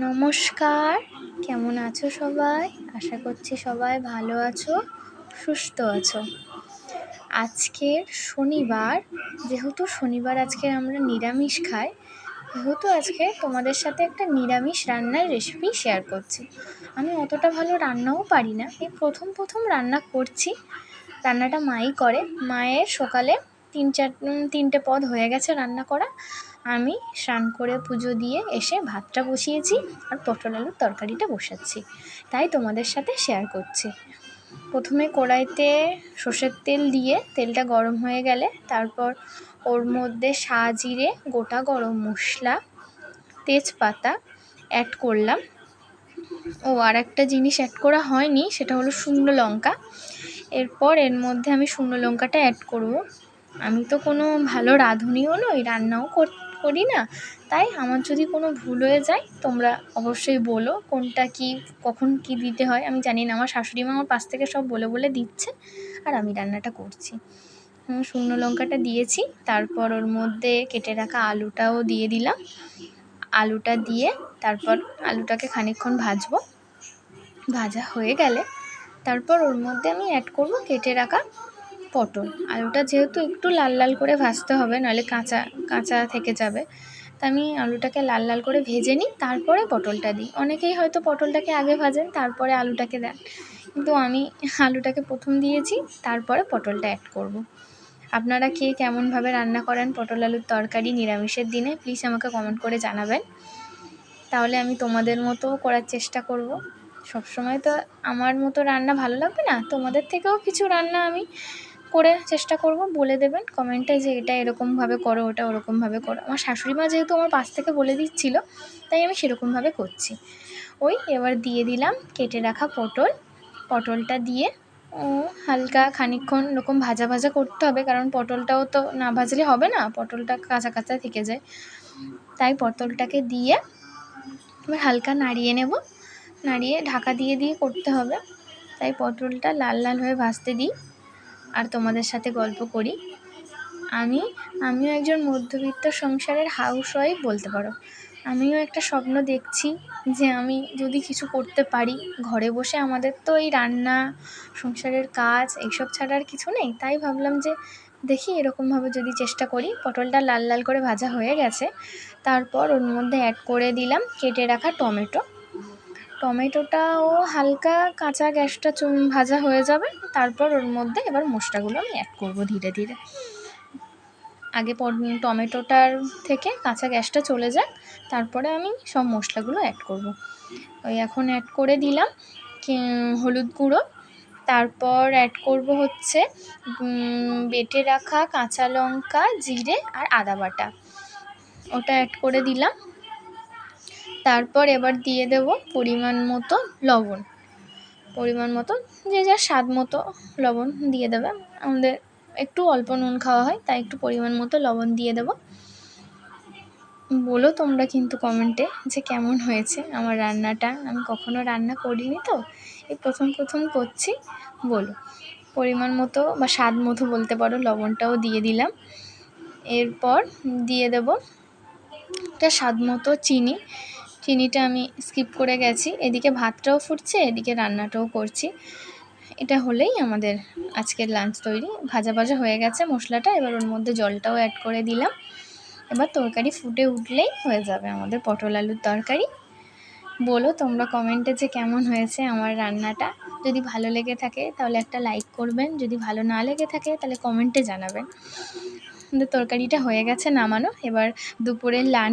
নমস্কার। কেমন আছো সবাই? আশা করছি সবাই ভালো আছো, সুস্থ আছো। আজকের শনিবার, যেহেতু শনিবার আজকে আমরা নিরামিষ খাই, যেহেতু আজকে তোমাদের সাথে একটা নিরামিষ রান্নার রেসিপি শেয়ার করছি। আমি অতটা ভালো রান্নাও পারি না। এই প্রথম প্রথম রান্না করছি। রান্নাটা মাই করে। মায়ের সকালে তিন চার তিনটে পদ হয়ে গেছে রান্না করা। আমি স্নান করে পুজো দিয়ে এসে ভাতটা বসিয়েছি আর পটল আলুর তরকারিটা বসাচ্ছি। তাই তোমাদের সাথে শেয়ার করছি। প্রথমে কড়াইতে সর্ষের তেল দিয়ে তেলটা গরম হয়ে গেলে তারপর ওর মধ্যে জিরে গোটা গরম মশলা, তেজপাতা অ্যাড করলাম। ও, আর একটা জিনিস অ্যাড করা হয়নি, সেটা হলো শুকনো লঙ্কা। এরপর এর মধ্যে আমি শুকনো লঙ্কাটা অ্যাড করব। আমি তো কোনো ভালো রাঁধুনিও নই, রান্নাও করি না। তাই আমার যদি কোনো ভুল হয়ে যায়, তোমরা অবশ্যই বলো কোনটা কি, কখন কি দিতে হয়। আমি জানি না, আমার শাশুড়ি মা আমার পাশ থেকে সব বলে বলে দিচ্ছে আর আমি রান্নাটা করছি। শুকনো লঙ্কাটা দিয়েছি, তারপর ওর মধ্যে কেটে রাখা আলুটাও দিয়ে দিলাম। আলুটা দিয়ে তারপর আলুটাকে খানিকক্ষণ ভাজবো। ভাজা হয়ে গেলে তারপর ওর মধ্যে আমি অ্যাড করব কেটে রাখা পটল। আলুটা যেহেতু একটু লাল লাল করে ভাজতে হবে নাহলে কাঁচা কাঁচা থেকে যাবে। তা আমি আলুটাকে লাল লাল করে ভেজে নিই, তারপরে পটলটা দিই। অনেকেই হয়তো পটলটাকে আগে ভাজেন, তারপরে আলুটাকে দেন। কিন্তু আমি আলুটাকে প্রথম দিয়েছি, তারপরে পটলটা অ্যাড করব। আপনারা কে কেমনভাবে রান্না করেন পটল আলুর তরকারি নিরামিষের দিনে প্লিজ আমাকে কমেন্ট করে জানাবেন। তাহলে আমি তোমাদের মতো করার চেষ্টা করব। সবসময় তো আমার মতো রান্না ভালো লাগবে না? তোমাদের থেকেও কিছু রান্না আমি করে চেষ্টা করব, বলে দেবেন। কমেন্টে যে এটা এরকমভাবে করো, ওটা ওরকমভাবে করো। আমার শাশুড়ি মা যেহেতু আমার পাশ থেকে বলে দিচ্ছিল, তাই আমি সেরকমভাবে করছি। ওই এবার দিয়ে দিলাম কেটে রাখা পটল। পটলটা দিয়ে হালকা খানিক্ষণ এরকম ভাজা ভাজা করতে হবে, কারণ পটলটাও তো না ভাজলে হবে না, পটলটা কাঁচা কাঁচা থেকে যায়। তাই পটলটাকে দিয়ে এবার হালকা নাড়িয়ে নেব। নাড়িয়ে ঢাকা দিয়ে দিয়ে করতে হবে। তাই পটলটা লাল লাল হয়ে ভাজতে দিই। আর তোমাদের সাথে গল্প করি। আমি, আমিও একজন মধ্যবিত্ত সংসারের হাউস ওয়াইফ বলতে পারো। আমিও একটা স্বপ্ন দেখছি যে আমি যদি কিছু করতে পারি, ঘরে বসে আমাদের তো এই রান্না, সংসারের কাজ এইসব ছাড়া আর কিছু নেই। তাই ভাবলাম যে দেখি এরকমভাবে যদি চেষ্টা করি, পটলটা লাল লাল করে ভাজা হয়ে গেছে, তারপর ওর মধ্যে অ্যাড করে দিলাম, কেটে রাখা টমেটো। টমেটোটাও হালকা কাঁচা গ্যাসটা ভাজা হয়ে যাবে। তারপর ওর মধ্যে এবার মশলাগুলো আমি অ্যাড করব ধীরে ধীরে। আগে টমেটোটার থেকে কাঁচা গ্যাসটা চলে যাক, তারপরে আমি সব মশলাগুলো অ্যাড করব। ওই এখন অ্যাড করে দিলাম হলুদ গুঁড়ো। তারপর অ্যাড করব হচ্ছে বেটে রাখা কাঁচা লঙ্কা, জিরে আর আদা বাটা। ওটা অ্যাড করে দিলাম। তারপর এবার দিয়ে দেব পরিমাণ মতো লবণ। পরিমাণ মতো, যে যার স্বাদ মতো লবণ দিয়ে দেবে। আমাদের একটু অল্প নুন খাওয়া হয়, তাই একটু পরিমাণ মতো লবণ দিয়ে দেব। বলো তোমরা কিন্তু কমেন্টে যে কেমন হয়েছে আমার রান্নাটা। আমি কখনো রান্না করিনি তো, এই প্রথম প্রথম করছি, বলো। পরিমাণ মতো বা স্বাদ মতো বলতে পারো, লবণটাও দিয়ে দিলাম। এরপর দিয়ে দেব একটা স্বাদ মতো চিনি। চিনিটা আমি স্কিপ করে গেছি। এদিকে ভাতটাও ফুটছে, এদিকে রান্নাটাও করছি। এটা হলেই আমাদের আজকের লাঞ্চ তৈরি। ভাজা ভাজা হয়ে গেছে মশলাটা, এবার ওর মধ্যে জলটাও অ্যাড করে দিলাম। এবার তরকারি ফুটে উঠলেই হয়ে যাবে আমাদের পটল আলুর তরকারি। বলো তোমরা কমেন্টে যে কেমন হয়েছে আমার রান্নাটা। যদি ভালো লেগে থাকে তাহলে একটা লাইক করবেন। যদি ভালো না লেগে থাকে তাহলে কমেন্টে জানাবেন। তরকারিটা হয়ে গেছে নামানো। এবার দুপুরের লাঞ্চ